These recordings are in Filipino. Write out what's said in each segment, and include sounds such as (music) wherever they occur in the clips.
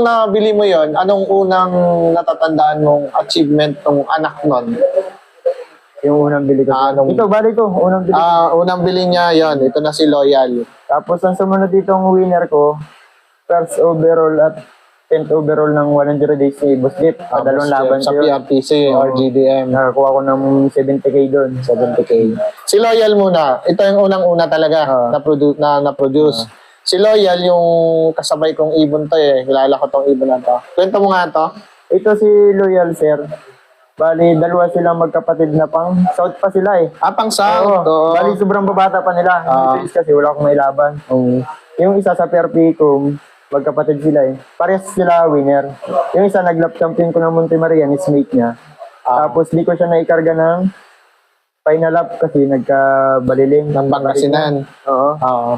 nung nabili mo yon anong unang natatandaan mong achievement ng anak nun? Yung unang bili ko. Ah, nung- Ito, bali ito. Unang bili ko. Ah, unang bili niya yon ito na si Loyal. Tapos ang sumunod ditong winner ko, first overall at 10th overall ng 100 days ni Boss Jeep. Ah, dalawang laban sa yun. PRPC Oo. GDM. Nakakuha ko ng 70k doon. 70k. Si Loyal muna. Ito yung unang-una talaga Ah. na, produ- na, na-produce. Si Loyal, yung kasabay kong ibon to eh. Kilala ko tong ibon na to. Kwento mo nga to. Ito si Loyal Sir. Bali, dalawa silang magkapatid na pang South pa sila eh. Ah, pang South. Oo. Oo. Bali, sobrang babata pa nila. Ah. Hindi kasi wala akong may laban. Um, Yung isa sa Perpicum, magkapatid sila eh. Parehas sila winner. Yung isa nag-lap champion ko ng Monte Maria, is mate niya. Ah. Tapos di ko siya naikarga ng final lap kasi nagkabaliling. ng Pangasinan. Oo. Oo.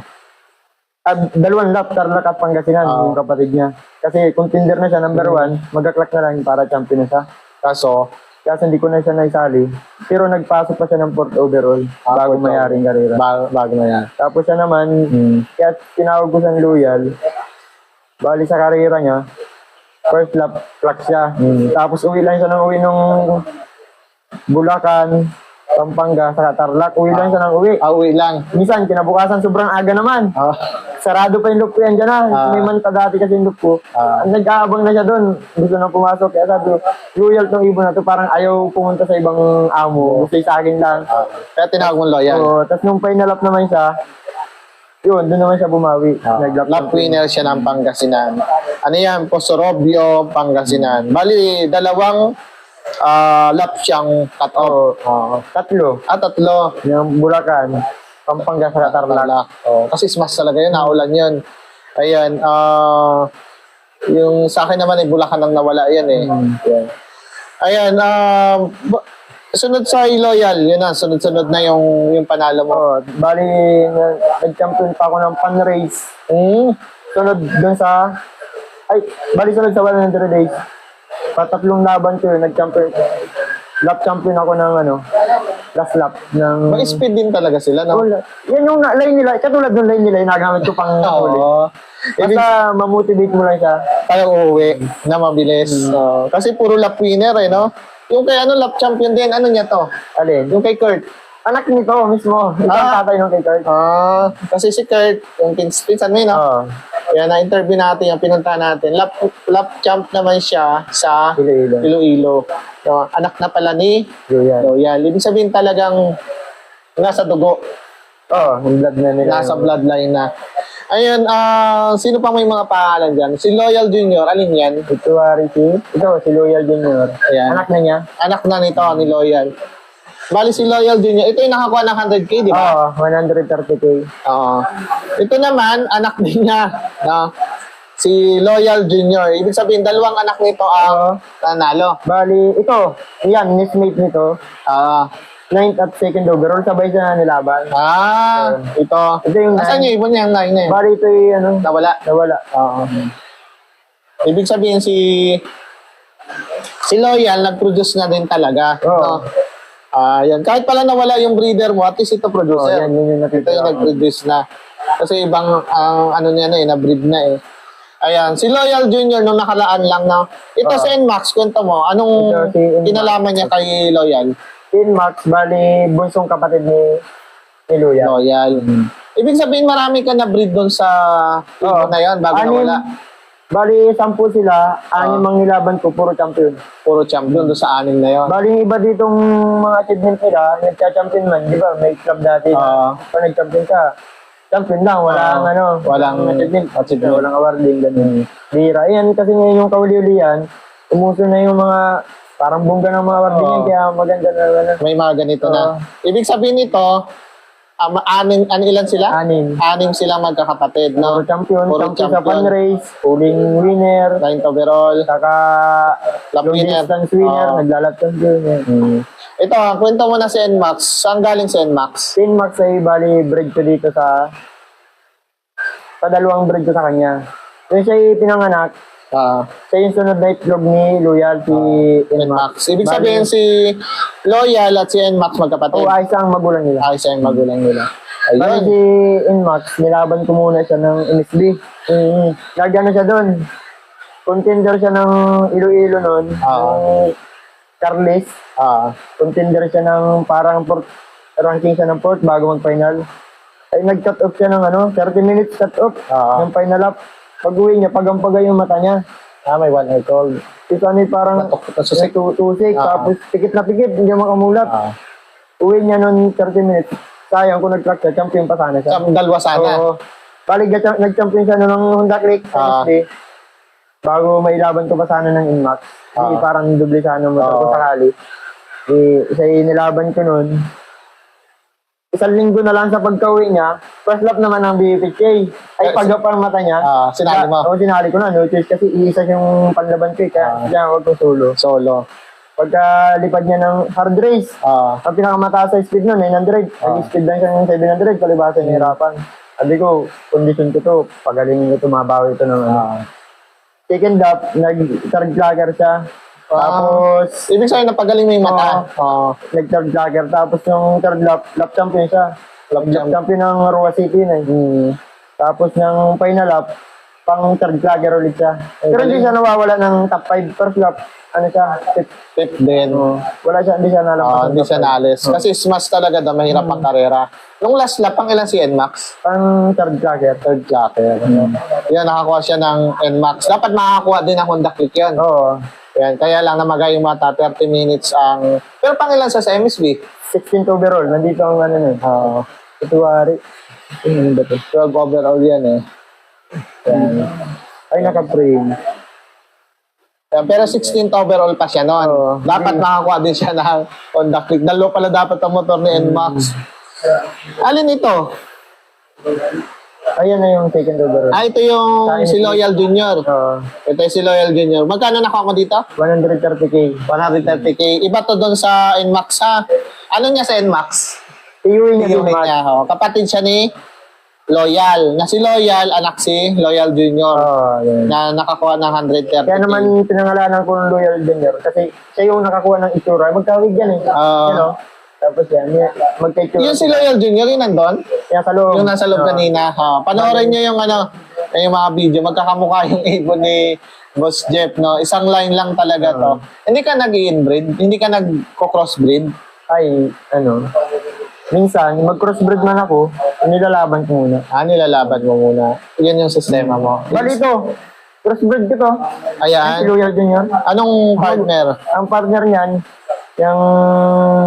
Ah, dalawang lap, Tarlac at Pangasinan, Ah. yung kapatid niya. Kasi contender na siya, number Mm. one, magkaklak na lang para champion na siya. Kaso, Kasi hindi ko na siya naisali. Pero nagpasok pa siya ng fourth overall Ah, bago fourth mayaring karera. bago, bago na yan. Tapos siya naman, Hmm. kaya tinawag ko siyang loyal. Bali sa karera niya, first lap, clock siya. Hmm. Tapos uwi lang siya ng uwi nung Bulacan, Pampanga, sa Tarlac. Uwi lang siya ng uwi. Ah, uwi lang. Minsan, kinabukasan sobrang aga naman. Ah, Sarado pa yung loop ko yan dyan. Ah. May manta dati kasi yung loop ko. Ah. Nag-aabang na siya doon. Gusto na pumasok. Kaya sabi ko, loyal tong ibon na to. Parang ayaw pumunta sa ibang amo. Gusto yung sa akin lang. ah. Kaya tinawag mo Loyal. So, tapos nung final lap naman siya, yun, doon naman siya bumawi. Ah, Nag-lap lap winner siya ng Pangasinan. Ano yan? Posorobio, Pangasinan. Bali, dalawang ah, lap siyang cut-off. Oo. tatlo. Ah, tatlo. Yung Bulacan, Pampanga sa Tarlac. Oh, kasi smash talaga yun, naulan yun. Ayan, ah, yung sa akin naman ay Bulacan ang nawala yan eh. Yan. Ayan, ah, ba- sunod sa Loyal, yun na, sunod-sunod na yung, yung panalo mo. Oo. Bali, na- nag-champion pa ako ng pan race. Hmm, Sunod dun sa, ay, bali sunod sa 100 days. Patatlong laban ko yun, nag-champion. Lap champion ako ng ano, last lap ng... may speed din talaga sila, no? Wala. Yan yung na- line nila, katulad ng line nila, yung nagamit ko pang huli. Oo. Basta mamotivate mo lang siya. tayo uuwi na mabilis. Oo. kasi puro lap winner eh, no? Yung kay ano, lap champion din, ano niya to? Alin? Yung kay Kurt. Anak nito mismo. Ito Ah. ang tatay ng kay Kurt. Ah, kasi si Kurt, yung pins pinsan mo yun, no? Oo. Kaya na-interview natin, yung pinunta natin. Lap, lap champ naman siya sa Iloilo. Iloilo. Yung anak na pala ni Yun. Loyal. Ibig sabihin talagang nasa dugo, Oo, yung blood na nila. nasa bloodline na. Ayun, ah, sino pa may mga pangalan dyan? Si Loyal Junior, alin yan? Ito, si... Ito, si Loyal Junior. Ayan. Anak na niya. Anak na nito ni Loyal. Bali si Loyal Junior, ito yung nakakuha ng 100k, di ba? Oo, 130k. Oo. Ito naman, anak din niya. No? Si Loyal Junior. Ibig sabihin, dalawang anak nito ang nanalo. Bali, ito. Yan, mismate nito. Ah, Ninth at second overall. Sabay siya na nilaban. ah, ito. Ito yung Nasaan yung ibon niya? Ang nine na yun? Bali, ito yung ano, Nawala. nawala. Oo. Ibig sabihin, si si Loyal, nag-produce na din talaga. Oo. No? Ah, yan. Kahit pala nawala yung breeder mo, at least ito Oh, producer. yan, yun yung Ito nakita yung ko. nag-produce na. Kasi ibang, ang ano niya na eh, na-breed na eh. Ayan, si Loyal Junior nung nakalaan lang na. Ito si Nmax, kwento mo. Anong Ito si Nmax. kinalaman niya kay Loyal? In Max, bali, bunsong kapatid ni, ni Luya. Loyal. Ibig sabihin marami ka na-breed doon sa Oo. na yon bago Anim- nawala. Bali, sampu sila. Anim ang nilaban ko, puro champion. Puro champion doon sa anim na yon. Bali, yung iba ditong mga achievement nila, nagka-champion man, di ba? May club dati na pag nag-champion ka, champion lang, walang Oo. ano, Walang achievement, achievement. walang awarding, ganun. Bira. Ayan, kasi ngayon yung kauli-ulian, umuso na yung mga, parang bongga ng mga awarding yan, kaya maganda na, ano, May mga ganito na. Ibig sabihin nito, um, anim, ano ilan sila? anim. Anim silang magkakapatid, Puro no? champion, Puro champion sa champion. fun race, huling winner, Ninth overall. saka Lap long winner. distance winner, Oo. naglalap champion. yan. Ito, kwento mo na si Nmax. Saan galing si Nmax? Tin Max ay bali bread ko dito sa padalawang bread ko sa kanya. Yung siya ay pinanganak, Ah, siya yung sunod na itlog ni Loyalty Nmax. Ibig sabihin si Loyal at si Nmax magkapatid. O ayos ang magulang nila. Ay, siya yung magulang nila. Bali Ayun. si Inmax, nilaban ko muna siya ng MSB. Mm. Nagano siya doon. contender siya ng Iloilo noon. Ah. Yung Carles. Ah, Contender siya ng parang port, ranking siya ng port bago mag-final. Ay nag-cut off siya ng ano, 30 minutes cut off Ah. ng final lap. Pag uwi niya, pagampagay yung mata niya. ah may one eye cold. Ito ano parang Batok- Nasusik. tu- tusik, Ah. tapos pikit na pikit, hindi makamulat. Ah, Uwi niya noon 30 minutes. Sayang kung nag-track siya, champion pa sana siya. sa dalawa sana. Oo. Bali, gacha- nag-champion siya noon ng Honda Click Ah. SD. Bago mailaban ko pa sana ng Inmax. Hindi Ah. parang doble sana motor ko Oo. sakali. Eh, yung nilaban ko noon. Isang linggo na lang sa pagka-uwi niya, first lap naman ng BPK. Ay, Eh, pag ang mata niya. Ah, sinali mo. Oo, sinali ko na. No choice kasi iisa yung panlaban ko eh. Kaya Ah. kaya ako solo. Solo. Pagka lipad niya ng hard race, Ah, ang pinakamataas sa speed nun, 900. Ah. Nag-speed lang siya ng 700, kalibasan nahirapan. Sabi ko, condition ko to, pagalingin ko to, mabawi to ng ano. ah. Second lap, nag-third vlogger siya. Tapos, Ibig sabihin, napagaling mo yung mata. Oo. nag-third vlogger. Tapos yung third lap, lap champion siya. Lap Lap champ. champion ng Roa City na eh. Hmm. Tapos ng final lap, pang third vlogger ulit siya. Pero hindi siya nawawala ng top 5 first lap. Ano siya? Fifth. Fifth din. Oo. Wala siya, hindi siya nalampas. Ah, ng hindi siya naalis. Kasi smash talaga daw, mahirap ang karera. Nung last lap, ang ilan si NMAX? Pang third vlogger. Third clacker. Yan, nakakuha siya ng NMAX. Dapat makakakuha din ng Honda Click yun. Oo. Yan, kaya lang namagay yung mata, 30 minutes ang... Pero pang ilan sa sa MSB? 16th overall. Nandito ang ano nun. Ah, February. Ano ba to? 12 overall yan eh. Yan. Ay, naka-frame. Yan, Pero 16th overall pa siya noon. Oo. Dapat makakuha din siya ng Honda Click. Dalo pala dapat ang motor ni NMAX. Alin ito? Ayan na yung second overall. Ah, ito yung Sa si. Loyal Junior. Oo. Ito yung si Loyal Junior. Magkano nakuha mo dito? 130k. 130k. Iba to doon sa NMAX ha. Ano niya sa NMAX? Iuwi niya Yung niya. Oh. Kapatid siya ni Loyal. Na si Loyal, anak si Loyal Junior. Oo, yun. Na nakakuha ng 130k. Kaya naman pinangalanan ko ng Loyal Junior kasi siya yung nakakuha ng itsura. Magkawig yan eh. Oo. you know? Tapos yan, magka-itsura. Yung si Loyal Junior, yung nandun? Kaya sa loob. Yung nasa loob Oo. kanina. Ha. Panoorin niyo yung ano, yung mga video. Magkakamukha yung (laughs) ibon ni Boss Jeff, no? Isang line lang talaga to. Hindi ka nag-inbreed? Hindi ka nag-crossbreed? Ay, ano. Minsan, mag-crossbreed man ako, nilalaban ko muna. Ah, nilalaban mo muna. Yun yung sistema mo. Bali ito, crossbreed ko to. Si Ayan. Loyal Junior. Anong partner? Ang partner niyan, yung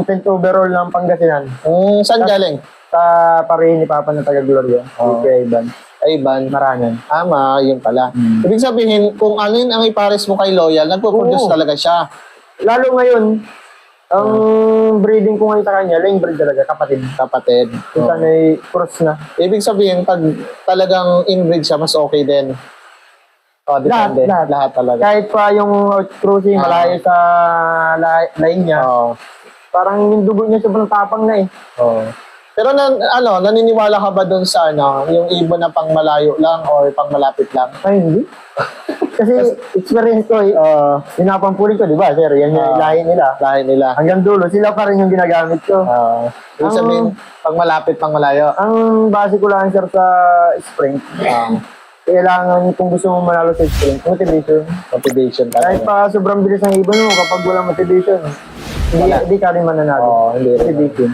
10th overall ng Pangasinan. Hmm, saan galing? Sa parehin ni Papa na taga Gloria. Oo. Si Kuya Ivan. Ay, Ban. Marangan. Tama, yun pala. Hmm. Ibig sabihin, kung ano yun ang ipares mo kay Loyal, nagpo-produce Oo. talaga siya. Lalo ngayon, ang breeding ko ngayon sa kanya, lane breed talaga, kapatid. Kapatid. Kung saan ay cross na. Ibig sabihin, pag talagang inbreed siya, mas okay din. Oh, Lahat, depende. lahat. Lahat talaga. Kahit pa yung cruising, Ah. malayo sa la- line niya, Oo. parang yung dugo niya sobrang tapang na eh. Oo. Pero nan, ano, naniniwala ka ba dun sa ano, yung ibon na pang malayo lang or pang malapit lang? Ay, hindi. Kasi experience ko eh, uh, pinapampuli ko, di ba, sir? Yan yung Ah. lahi nila. Lahi nila. Hanggang dulo, sila pa rin yung ginagamit ko. Oo. Ibig Ang- sabihin, pang malapit, pang malayo. Ang base ko lang, sir, sa sprint, Ah, kailangan kung gusto mo manalo sa sprint, motivation. motivation Kahit talaga. pa sobrang bilis ng ibon mo, kapag walang motivation, hindi, hindi ka rin mananalo. Oo, hindi rin. Motivation.